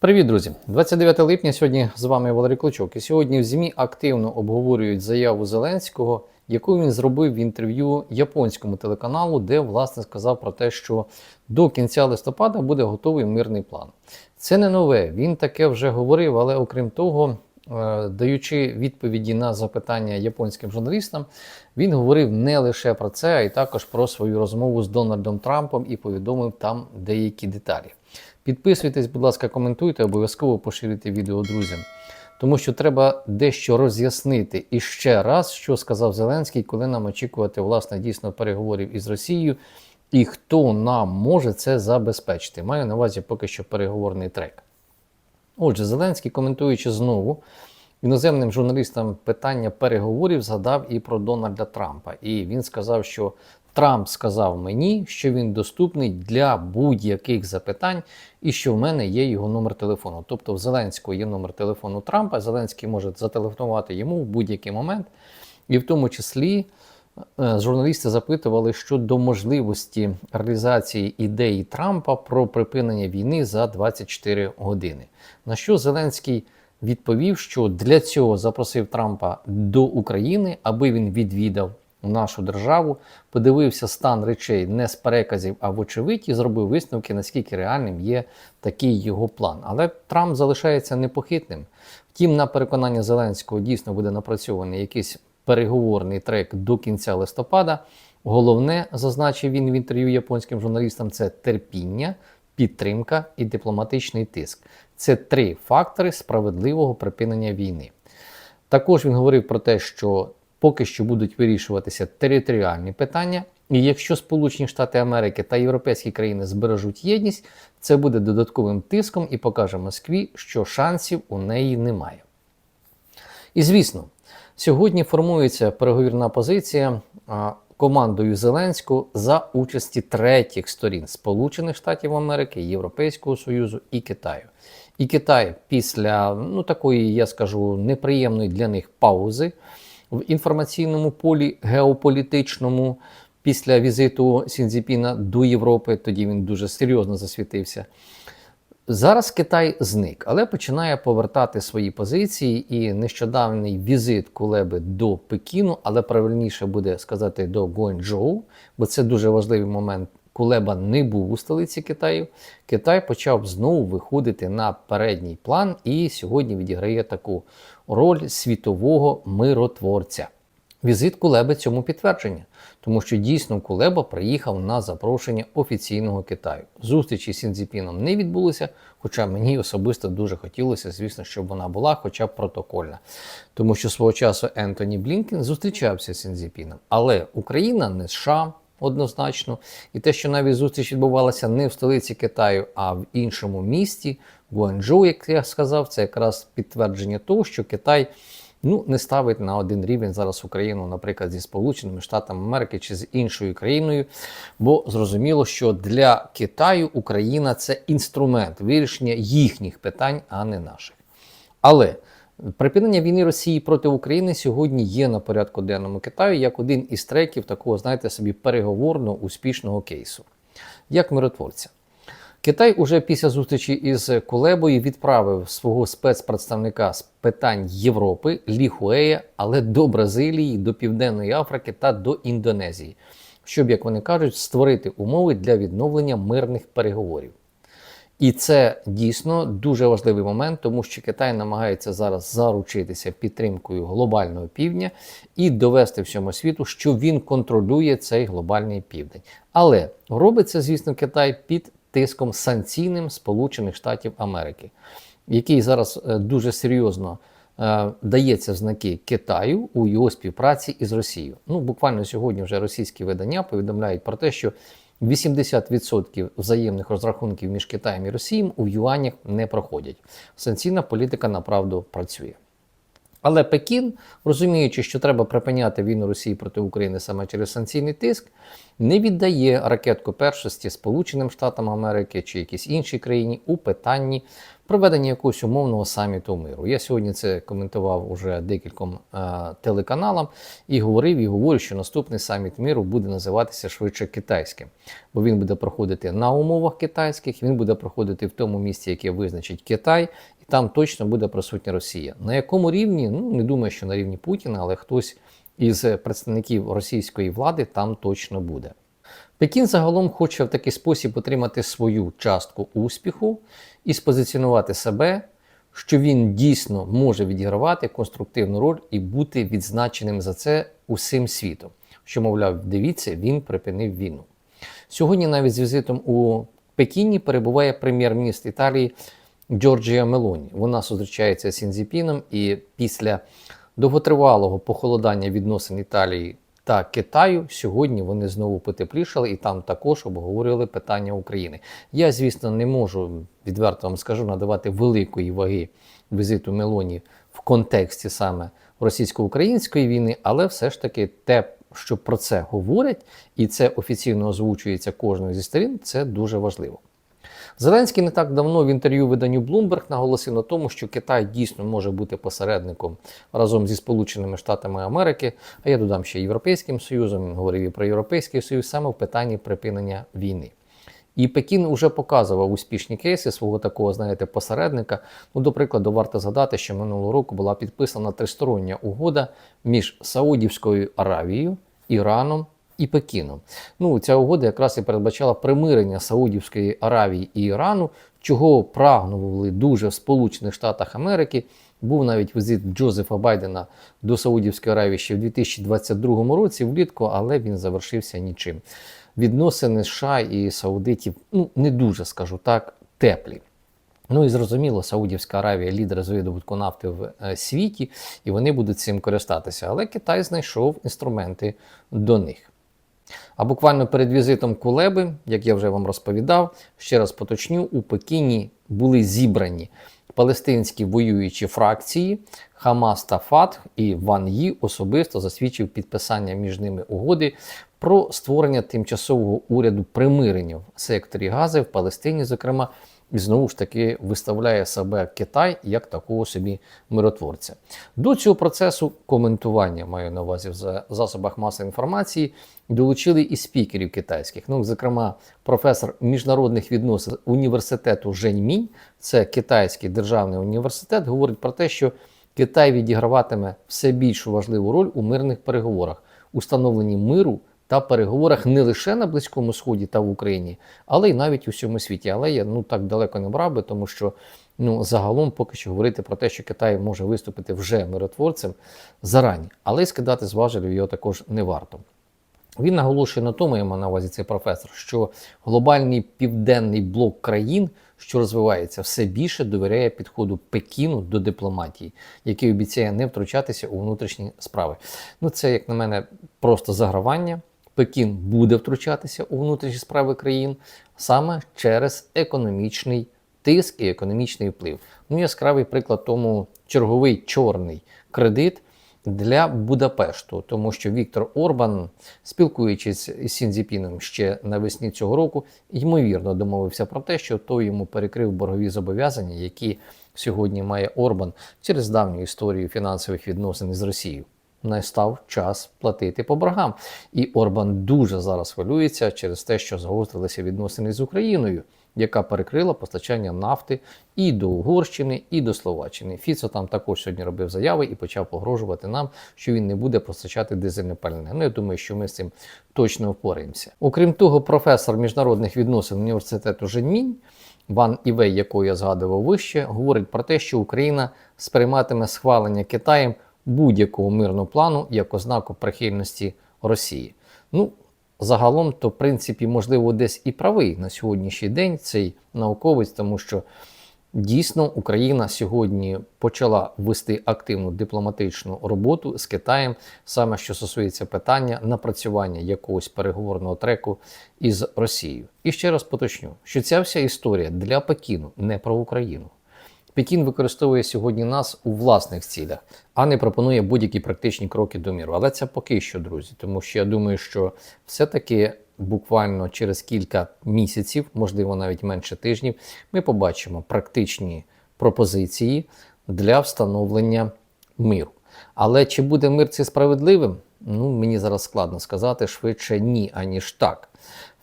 Привіт, друзі! 29 липня сьогодні з вами Валерій Клочок. І сьогодні в ЗМІ активно обговорюють заяву Зеленського, яку він зробив в інтерв'ю японському телеканалу, де власне сказав про те, що до кінця листопада буде готовий мирний план. Це не нове. Він таке вже говорив, але окрім того, е, даючи відповіді на запитання японським журналістам, він говорив не лише про це, а й також про свою розмову з Дональдом Трампом і повідомив там деякі деталі. Підписуйтесь, будь ласка, коментуйте, обов'язково поширюйте відео друзям. Тому що треба дещо роз'яснити і ще раз, що сказав Зеленський, коли нам очікувати власне дійсно переговорів із Росією, і хто нам може це забезпечити. Маю на увазі поки що переговорний трек. Отже, Зеленський, коментуючи знову іноземним журналістам питання переговорів, згадав і про Дональда Трампа. І він сказав, що Трамп сказав мені, що він доступний для будь-яких запитань, і що в мене є його номер телефону. Тобто в Зеленського є номер телефону Трампа. Зеленський може зателефонувати йому в будь-який момент, і в тому числі. е, Журналісти запитували щодо можливості реалізації ідеї Трампа про припинення війни за 24 години. На що Зеленський відповів, що для цього запросив Трампа до України, аби він відвідав нашу державу, подивився стан речей не з переказів, а вочевидь, і зробив висновки, наскільки реальним є такий його план. Але Трамп залишається непохитним. Втім, на переконання Зеленського дійсно буде напрацьований якийсь переговорний трек до кінця листопада. Головне, зазначив він в інтерв'ю японським журналістам, це терпіння, підтримка і дипломатичний тиск. Це три фактори справедливого припинення війни. Також він говорив про те, що поки що будуть вирішуватися територіальні питання, і якщо Сполучені Штати Америки та європейські країни збережуть єдність, це буде додатковим тиском і покаже Москві, що шансів у неї немає. І звісно, сьогодні формується переговірна позиція командою Зеленського за участі третіх сторін Сполучених Штатів Америки, Європейського Союзу і Китаю. І Китай після ну такої, я скажу, неприємної для них паузи в інформаційному полі геополітичному після візиту Сінзіпіна до Європи, тоді він дуже серйозно засвітився. Зараз Китай зник, але починає повертати свої позиції. І нещодавній візит Кулеби до Пекіну, але правильніше буде сказати до Гуанчжоу, бо це дуже важливий момент. Кулеба не був у столиці Китаю. Китай почав знову виходити на передній план і сьогодні відіграє таку роль світового миротворця. Візит Кулеби цьому підтвердження, тому що дійсно Кулеба приїхав на запрошення офіційного Китаю. Зустрічі з Сінзіпіном не відбулися, хоча мені особисто дуже хотілося, звісно, щоб вона була, хоча б протокольна. Тому що свого часу Ентоні Блінкен зустрічався з Сінзіпіном. Але Україна не США однозначно, і те, що навіть зустріч відбувалася не в столиці Китаю, а в іншому місті, Гуанчжоу, як я сказав, це якраз підтвердження того, що Китай ну, не ставить на один рівень зараз Україну, наприклад, зі Сполученими Штатами Америки чи з іншою країною. Бо зрозуміло, що для Китаю Україна це інструмент вирішення їхніх питань, а не наших. Але припинення війни Росії проти України сьогодні є на порядку денному Китаю як один із треків такого, знаєте собі, переговорного успішного кейсу, як миротворця. Китай уже після зустрічі із Кулебою відправив свого спецпредставника з питань Європи Лі Хуея, але до Бразилії, до Південної Африки та до Індонезії, щоб, як вони кажуть, створити умови для відновлення мирних переговорів. І це дійсно дуже важливий момент, тому що Китай намагається зараз заручитися підтримкою глобального півдня і довести всьому світу, що він контролює цей глобальний південь. Але робиться, звісно, Китай під тиском санкційним Сполучених Штатів Америки, який зараз е, дуже серйозно е, дається знаки Китаю у його співпраці із Росією. Ну, буквально сьогодні вже російські видання повідомляють про те, що 80% взаємних розрахунків між Китаєм і Росією у юанях не проходять. Санкційна політика направду працює. Але Пекін, розуміючи, що треба припиняти війну Росії проти України саме через санкційний тиск, не віддає ракетку першості Сполученим Штатам Америки чи якійсь іншій країні у питанні проведення якогось умовного саміту миру. Я сьогодні це коментував уже декільком е, телеканалам і говорив і говорю, що наступний саміт миру буде називатися швидше китайським, бо він буде проходити на умовах китайських, він буде проходити в тому місці, яке визначить Китай. Там точно буде присутня Росія. На якому рівні? Ну не думаю, що на рівні Путіна, але хтось із представників російської влади там точно буде. Пекін загалом хоче в такий спосіб отримати свою частку успіху і спозиціонувати себе, що він дійсно може відігравати конструктивну роль і бути відзначеним за це усім світом. Що, мовляв, дивіться, він припинив війну. Сьогодні навіть з візитом у Пекіні перебуває прем'єр-міністр Італії Джорджія Мелоні. Вона зустрічається з Сінзіпіном і після довготривалого похолодання відносин Італії та Китаю сьогодні вони знову потеплішали і там також обговорювали питання України. Я, звісно, не можу відверто вам скажу надавати великої ваги візиту Мелоні в контексті саме російсько-української війни, але все ж таки те, що про це говорять, і це офіційно озвучується кожною зі сторін, це дуже важливо. Зеленський не так давно в інтерв'ю виданню Bloomberg наголосив на тому, що Китай дійсно може бути посередником разом зі Сполученими Штатами Америки, а я додам ще Європейським Союзом, він говорив і про Європейський Союз саме в питанні припинення війни. І Пекін вже показував успішні кейси свого такого, знаєте, посередника. Ну, до прикладу, варто згадати, що минулого року була підписана тристороння угода між Саудівською Аравією, Іраном і Пекіном. Ну, ця угода якраз і передбачала примирення Саудівської Аравії і Ірану, чого прагнули дуже в Сполучених Штатах Америки. Був навіть візит Джозефа Байдена до Саудівської Аравії ще в 2022 році влітку, але він завершився нічим. Відносини США і Саудитів ну не дуже скажу так теплі. Ну і зрозуміло, Саудівська Аравія лідер з видобутку нафти в е, світі, і вони будуть цим користатися. Але Китай знайшов інструменти до них. А буквально перед візитом Кулеби, як я вже вам розповідав, ще раз поточню, у Пекіні були зібрані палестинські воюючі фракції Хамас та Фатх і Ван Ї особисто засвідчив підписання між ними угоди про створення тимчасового уряду примирення в секторі Гази в Палестині, зокрема. І знову ж таки виставляє себе Китай як такого собі миротворця. До цього процесу коментування маю на увазі в засобах масової інформації долучили і спікерів китайських. Ну, зокрема, професор міжнародних відносин університету Женьмінь, це китайський державний університет, говорить про те, що Китай відіграватиме все більшу важливу роль у мирних переговорах, установленні миру та переговорах не лише на Близькому Сході та в Україні, але й навіть у всьому світі. Але я ну так далеко не брав би, тому що ну загалом поки що говорити про те, що Китай може виступити вже миротворцем зарані, але й скидати з його також не варто. Він наголошує на тому, я маю на увазі цей професор, що глобальний південний блок країн, що розвивається, все більше довіряє підходу Пекіну до дипломатії, який обіцяє не втручатися у внутрішні справи. Ну це, як на мене, просто загравання. Пекін буде втручатися у внутрішні справи країн саме через економічний тиск і економічний вплив. Ну, яскравий приклад тому черговий чорний кредит для Будапешту, тому що Віктор Орбан, спілкуючись із Сінзіпіном ще навесні цього року, ймовірно домовився про те, що той йому перекрив боргові зобов'язання, які сьогодні має Орбан через давню історію фінансових відносин з Росією настав час платити по боргам. І Орбан дуже зараз хвилюється через те, що загострилися відносини з Україною, яка перекрила постачання нафти і до Угорщини, і до Словаччини. Фіцо там також сьогодні робив заяви і почав погрожувати нам, що він не буде постачати дизельне пальне. Ну я думаю, що ми з цим точно впораємося. Окрім того, професор міжнародних відносин університету Женьмінь. Ван Івей, яку я згадував вище, говорить про те, що Україна сприйматиме схвалення Китаєм будь-якого мирного плану як ознаку прихильності Росії. Ну, загалом, то в принципі, можливо, десь і правий на сьогоднішній день цей науковець, тому що дійсно Україна сьогодні почала вести активну дипломатичну роботу з Китаєм, саме що стосується питання напрацювання якогось переговорного треку із Росією. І ще раз поточню, що ця вся історія для Пекіну не про Україну. Пекін використовує сьогодні нас у власних цілях, а не пропонує будь-які практичні кроки до міру. Але це поки що, друзі, тому що я думаю, що все-таки буквально через кілька місяців, можливо, навіть менше тижнів, ми побачимо практичні пропозиції для встановлення миру. Але чи буде мир цей справедливим? Ну, мені зараз складно сказати швидше ні, аніж так.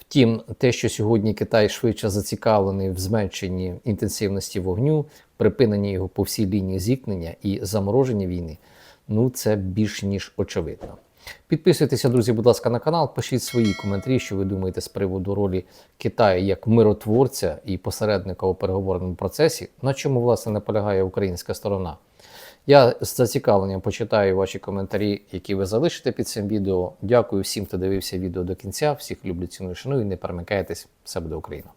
Втім, те, що сьогодні Китай швидше зацікавлений в зменшенні інтенсивності вогню, припиненні його по всій лінії зіткнення і замороженні війни, ну це більш ніж очевидно. Підписуйтеся, друзі, будь ласка, на канал, пишіть свої коментарі, що ви думаєте з приводу ролі Китаю як миротворця і посередника у переговорному процесі, на чому власне наполягає українська сторона. Я з зацікавленням почитаю ваші коментарі, які ви залишите під цим відео. Дякую всім, хто дивився відео до кінця. Всіх люблю, ціную, шаную. Не перемикайтесь. Все буде Україна!